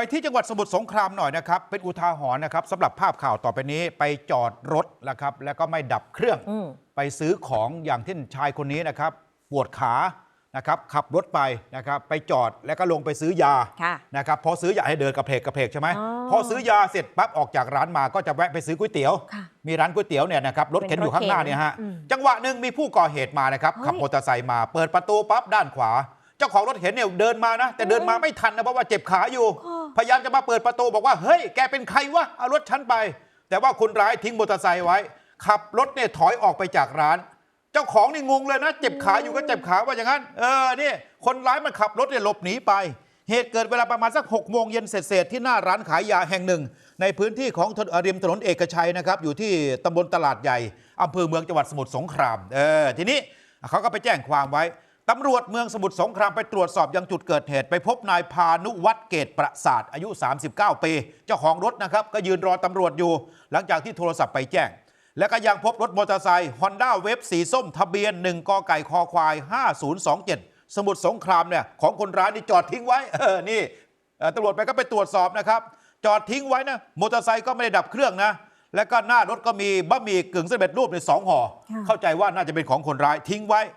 ไปที่จังหวัดสมุทรสงครามหน่อยนะครับ เป็นอุทาหรณ์นะครับสำหรับภาพข่าวต่อไปนี้ไปจอดรถนะครับ แล้วก็ไม่ดับเครื่องอืมไปซื้อของอย่างที่ชายคนนี้นะครับ ปวดขานะครับขับรถไปนะครับไปจอดแล้วก็ลงไปซื้อยาค่ะนะครับพอซื้อยาให้เดินกระเพกกระเพกใช่ไหมอ๋อพอซื้อยาเสร็จปั๊บออกจากร้านมาก็จะแวะไปซื้อก๋วยเตี๋ยวค่ะมีร้านก๋วยเตี๋ยวเนี่ยนะครับรถเข็นอยู่ข้างหน้าเนี่ยฮะอืมจังหวะหนึ่งมีผู้ก่อเหตุมานะครับเฮ้ยขับมอเตอร์ไซค์มาเปิดประตูปั๊บด้านขวา เจ้าของรถเข็นเนี่ยเดินมานะ แต่เดินมาไม่ทันนะเพราะว่าเจ็บขาอยู่ค่ะ พยายามจะมาเปิดประตูบอกว่าเฮ้ยแกเป็นใครวะเอารถฉันไป แต่ว่าคนร้ายทิ้งมอเตอร์ไซค์ไว้ ขับรถเนี่ยถอยออกไปจากร้าน เจ้าของนี่งงเลยนะ เจ็บขาอยู่ก็เจ็บขาว่าอย่างนั้น เออนี่คนร้ายมันขับรถเนี่ยหลบหนีไป เหตุเกิดเวลาประมาณสัก6โมงเย็นเศษที่หน้าร้านขายยาแห่งหนึ่ง ในพื้นที่ของถนนริมถนนเอกชัยนะครับอยู่ที่ตำบลตลาดใหญ่อำเภอเมืองจังหวัดสมุทรสงครามเออทีนี้เขาก็ไปแจ้งความไว้ ตำรวจเมืองสมุทรสงครามไปตรวจสอบยังจุดเกิดเหตุ ไปพบนายพานุวัฒน์เกตประสาทอายุ 39 ปี เจ้าของรถนะครับ ก็ยืนรอตำรวจอยู่ หลังจากที่โทรศัพท์ไปแจ้ง แล้วก็ยังพบรถมอเตอร์ไซค์ฮอนด้าเวฟสีส้มทะเบียน 1กไก่คอควาย 5027 สมุทรสงครามเนี่ยของคนร้ายนี่จอดทิ้งไว้เออนี่เอ่อตำรวจไปก็ไปตรวจสอบนะครับจอดทิ้งไว้นะมอเตอร์ไซค์ก็ไม่ได้ดับเครื่องนะแล้วก็หน้ารถก็มีบะหมี่กึ่งสำเร็จรูปในสองห่อค่ะเข้าใจว่าน่าจะเป็นของคนร้ายทิ้งไว้เอ่อ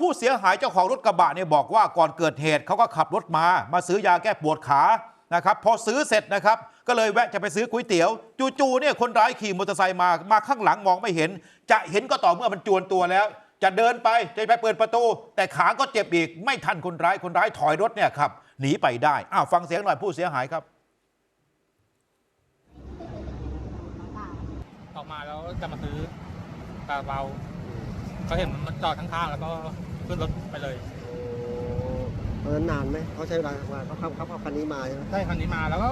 ผู้เสียหายเจ้าของรถกระบะเนี่ยบอกว่าก่อนเกิดเหตุเขาก็ขับรถมามาซื้อยาแก้ปวดขานะครับพอซื้อเสร็จนะครับก็เลยแวะจะไปซื้อก๋วยเตี๋ยว จู่ๆเนี่ยคนร้ายขี่มอเตอร์ไซค์มามาข้างหลังมองไม่เห็น จะเห็นก็ต่อเมื่อมันจวนตัวแล้ว จะเดินไปจะไปเปิดประตู แต่ขาก็เจ็บอีกไม่ทันคนร้ายคนร้ายถอยรถเนี่ยครับหนีไปได้อ้าวฟังเสียงหน่อยผู้เสียหายครับออกมาแล้วจะมาซื้อซาเปา เขาเห็นมันจอดข้างๆแล้วก็ขึ้นรถไปเลยตอนนั้นนานไหมเขาใช้เวลามาเขาขับเขาขับคันนี้มาใช่ไหมได้คันนี้มาแล้วก็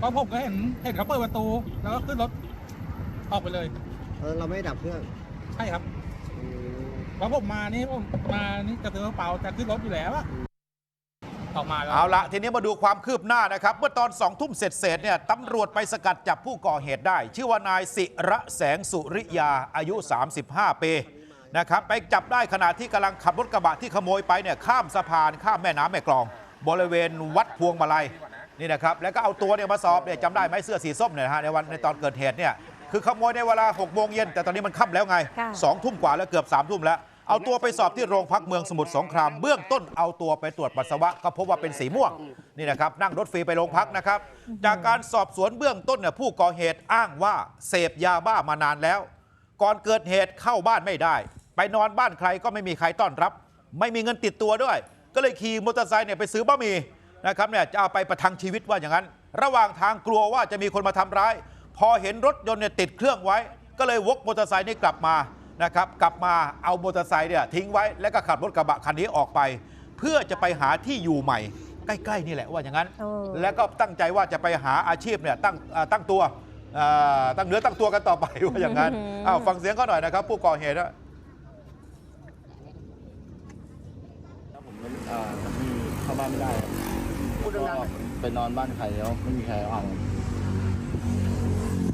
ก็ผมก็เห็นเห็นเขาเปิดประตู แล้วก็ขึ้นรถออกไปเลย ตอนนั้นเราไม่ได้ดับเครื่องใช่ครับอืมเพราะผมมานี่ผมมานี่จะซื้อกระเป๋าจะขึ้นรถอยู่แล้วอะออกมาแล้ว เอาละทีนี้มาดูความคืบหน้านะครับ เมื่อตอนสองทุ่มเสร็จเสร็จๆเนี่ยตำรวจไปสกัดจับผู้ก่อเหตุได้ ชื่อว่านายศิระแสงสุริยาอายุ 35 ปี นะครับไปจับได้ขณะที่กำลังขับรถกระบะที่ขโมยไปเนี่ยข้ามสะพานข้ามแม่น้ำแม่กลอง บริเวณวัดพวงมาลัยนี่นะครับแล้วก็เอาตัวเนี่ยมาสอบเนี่ยจำได้ไหมเสื้อสีส้มเนี่ยนะฮะในวันในตอนเกิดเหตุเนี่ยคือขโมยในเวลา6โมงเย็นแต่ตอนนี้มันค่ำแล้วไงค่ะสองทุ่มกว่าแล้วเกือบ3ามทุ่มแล้ว เอาตัวไปสอบที่โรงพักเมืองสมุทรสงครามเบื้องต้นเอาตัวไปตรวจปัสสาวะก็พบว่าเป็นสีม่วงนี่นะครับนั่งรถฟรีไปโรงพักนะครับ จากการสอบสวนเบื้องต้นเนี่ยผู้ก่อเหตุอ้างว่าเสพยาบ้ามานานแล้ว ก่อนเกิดเหตุเข้าบ้านไม่ได้ ไปนอนบ้านใครก็ไม่มีใครต้อนรับ ไม่มีเงินติดตัวด้วย ก็เลยขี่มอเตอร์ไซค์เนี่ยไปซื้อบะหมี่นะครับเนี่ยจะเอาไปประทังชีวิตว่าอย่างนั้น ระหว่างทางกลัวว่าจะมีคนมาทำร้าย พอเห็นรถยนต์เนี่ยติดเครื่องไว้ ก็เลยวกมอเตอร์ไซค์นี่กลับมานะครับกลับมาเอามอเตอร์ไซค์เนี่ยทิ้งไว้แล้วก็ขับรถกระบะคันนี้ออกไป เพื่อจะไปหาที่อยู่ใหม่ ใกล้ๆนี่แหละว่าอย่างนั้นเออแล้วก็ตั้งใจว่าจะไปหาอาชีพเนี่ยตั้งเอ่อตั้งตัวเอ่อตั้งเนื้อตั้งตัวกันต่อไปว่าอย่างนั้นอ้าวฟังเสียงเขาหน่อยนะครับ ผู้ก่อเหตุนะ แล้วผมก็อ่าที่เข้าบ้านไม่ได้ครับก็ไปนอนบ้านใครแล้วไม่มีใครเอา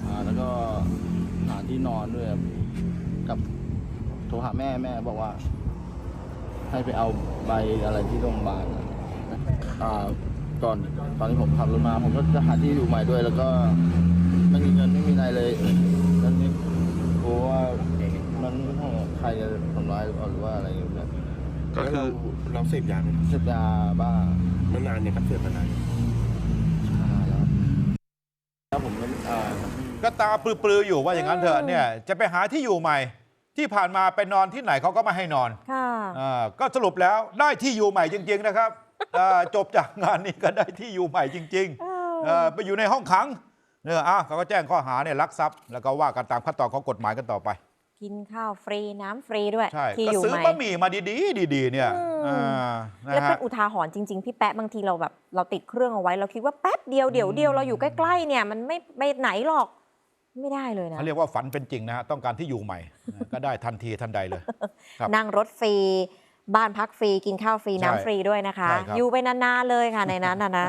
อ่า แล้วก็หาที่นอนด้วยครับกับโทรหาแม่แม่บอกว่า ให้ไปเอาใบอะไรที่โรงพยาบาลอ่า ก่อนตอนที่ผมขับรถมา ผมก็จะหาที่อยู่ใหม่ด้วย แล้วก็ไม่มีเงินไม่มีอะไรเลยแล้วนี่กลัวว่ามันใครจะทำร้ายหรือเปล่าหรือว่าอะไรอย่างเงี้ย ก็คือเราเสพยาไหมเสพยาบ้าเมื่อนานเนี่ยครับเสพมานานแล้วแล้วผมก็อ่าก็ตาปลือๆอยู่ว่าอย่างนั้นเถอะเนี่ยจะไปหาที่อยู่ใหม่ ที่ผ่านมาไปนอนที่ไหนเขาก็ไม่ให้นอนค่ะ อ่าก็สรุปแล้วได้ที่อยู่ใหม่จริง ๆ นะครับอ่าจบจากงานนี้ก็ได้ที่อยู่ใหม่จริง ๆ เออเอ่อไปอยู่ในห้องขังเนี่ยอะเขาก็แจ้งข้อหาเนี่ยลักทรัพย์ แล้วก็ว่ากันตามขั้นตอนของกฎหมายกันต่อไป กินข้าวฟรีน้ำฟรีด้วยใช่ที่ก็อยู่ซื้อใหม่บะหมี่มาดีๆ ดีๆ เนี่ยอืมอ่านะแล้วเป็ฮะ นอุทาหรณ์จริง ๆ พี่แปะบางทีเราแบบเราติดเครื่องเอาไว้ เราคิดว่าแป๊บเดียวเดี๋ยวเดียวเราอยู่ใกล้ๆเนี่ยมันไม่ไปไหนหรอกไม่ได้เลยนะ เขาเรียกว่าฝันเป็นจริงนะฮะต้องการที่อยู่ใหม่ก็ได้ทันทีทันใดเลย ครับนั่งรถฟรี บ้านพักฟรี กินข้าวฟรี ใช่น้ำฟรีด้วยนะคะ ใช่ครับ อยู่ไปนานๆเลยค่ะในนั้นนะนะ